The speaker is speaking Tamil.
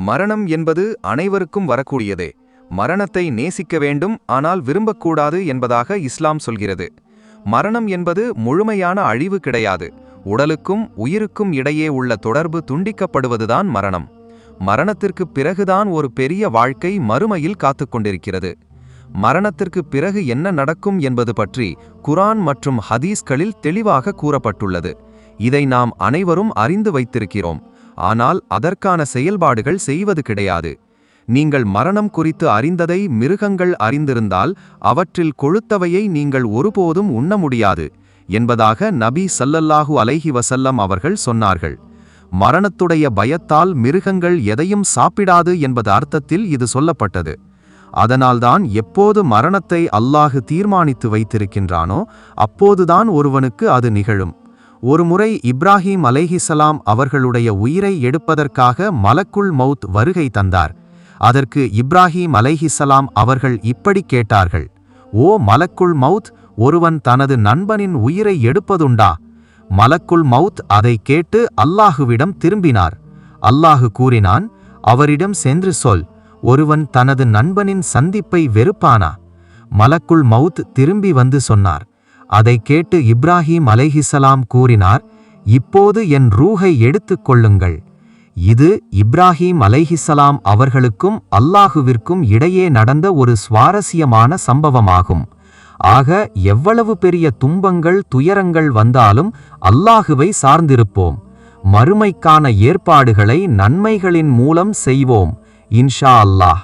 மரணம் என்பது அனைவருக்கும் வரக்கூடியதே. மரணத்தை நேசிக்க வேண்டும் ஆனால் விரும்பக்கூடாது என்பதாக இஸ்லாம் சொல்கிறது. மரணம் என்பது முழுமையான அழிவு கிடையாது. உடலுக்கும் உயிருக்கும் இடையே உள்ள தொடர்பு துண்டிக்கப்படுவதுதான் மரணம். மரணத்திற்குப் பிறகுதான் ஒரு பெரிய வாழ்க்கை மறுமையில் காத்து கொண்டிருக்கிறது. மரணத்திற்கு பிறகு என்ன நடக்கும் என்பது பற்றி குரான் மற்றும் ஹதீஸ்களில் தெளிவாக கூறப்பட்டுள்ளது. இதை நாம் அனைவரும் அறிந்து வைத்திருக்கிறோம். ஆனால் அதற்கான செயல்பாடுகள் செய்வது கிடையாது. நீங்கள் மரணம் குறித்து அறிந்ததை மிருகங்கள் அறிந்திருந்தால் அவற்றில் கொழுத்தவையை நீங்கள் ஒருபோதும் உண்ண முடியாது என்பதாக நபி சல்லல்லாஹு அலைஹி வசல்லம் அவர்கள் சொன்னார்கள். மரணத்துடைய பயத்தால் மிருகங்கள் எதையும் சாப்பிடாது என்பது அர்த்தத்தில் இது சொல்லப்பட்டது. அதனால்தான் எப்போது மரணத்தை அல்லாஹு தீர்மானித்து வைத்திருக்கின்றானோ அப்போதுதான் ஒருவனுக்கு அது நிகழும். ஒருமுறை இப்ராஹிம் அலைஹிசலாம் அவர்களுடைய உயிரை எடுப்பதற்காக மலக்குள் மவுத் வருகை தந்தார். அதற்கு இப்ராஹிம் அலைஹிசலாம் அவர்கள் இப்படி கேட்டார்கள் ஓ மலக்குள் மவுத் ஒருவன் தனது நண்பனின் உயிரை எடுப்பதுண்டா? மலக்குள் மவுத் அதை கேட்டு அல்லாஹுவிடம் திரும்பினார். அல்லாஹு கூறினான் அவரிடம் சென்று சொல் ஒருவன் தனது நண்பனின் சந்திப்பை வெறுப்பானா? மலக்குள் மவுத் திரும்பி வந்து சொன்னார். அதை கேட்டு இப்ராஹிம் அலைஹிசலாம் கூறினார் இப்போது என் ரூஹை எடுத்துக் கொள்ளுங்கள். இது இப்ராஹிம் அலைஹிசலாம் அவர்களுக்கும் அல்லாஹுவிற்கும் இடையே நடந்த ஒரு சுவாரஸ்யமான சம்பவமாகும். ஆக எவ்வளவு பெரிய துன்பங்கள் துயரங்கள் வந்தாலும் அல்லாஹுவை சார்ந்திருப்போம். மறுமைக்கான ஏற்பாடுகளை நன்மைகளின் மூலம் செய்வோம் இன்ஷா அல்லாஹ்.